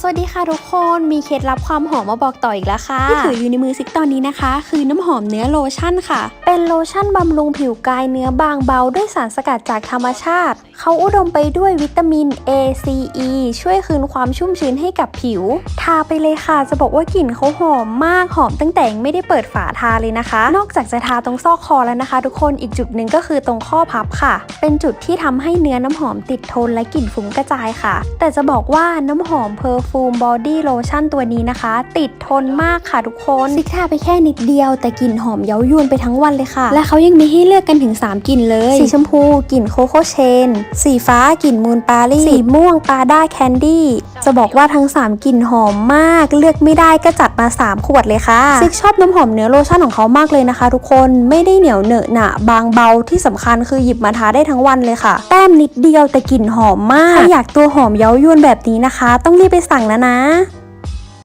สวัสดีค่ะทุกคนมีเคล็ดลับความหอมมาบอกต่ออีกแล้วค่ะที่ถืออยู่ในมือซิกตอนนี้นะคะ คือน้ำหอมเนื้อโลชั่นค่ะ เป็นโลชั่นบำรุงผิวกายเนื้อบางเบาด้วยสารสกัดจากธรรมชาติ เขาอุดมไปด้วยวิตามิน A C E ช่วยคืนความชุ่มชื้นให้กับผิว ทาไปเลยค่ะจะบอกว่ากลิ่นเขาหอมมากหอมตั้งแต่ไม่ได้เปิดฝาทาเลยนะคะ นอกจากจะทาตรงซอกคอแล้วนะคะ ทุกคนอีกจุดหนึ่งก็คือตรงข้อพับค่ะ เป็นจุดที่ทำให้เนื้อน้ำหอมติดทนและกลิ่นฟุ้งกระจายค่ะ แต่จะบอกว่าน้ำหอมเพอร์ฟูมบอดี้โลชั่นตัวนี้นะคะ ติดทนมากค่ะทุกคนซิกทาไปแค่นิดเดียวแต่กลิ่นหอมเย้ายวนไปทั้งวันเลยค่ะ และเขายังมีให้เลือกกันถึง 3กลิ่นเลย สีชมพูกลิ่นโคโค่เชน สีฟ้ากลิ่นมูนปารีสีม่วงปาด้าแคนดี้จะบอกว่าทั้ง 3กลิ่นหอมมาก เลือกไม่ได้ก็จัดมา 3 ขวดเลยค่ะซิกชอบน้ำหอมเนื้อโลชั่นของเขามากเลยนะคะ ทุกคนไม่ได้เหนียวเหนอะหนะบางเบาที่สำคัญคือหยิบมาทาได้ทั้งวันเลยค่ะ แต้มนิดเดียวแต่กลิ่นหอมมากใครอยากตัวหอมเย้ายวนแบบนี้นะคะ ต้องรีบไปสั่งนะนะ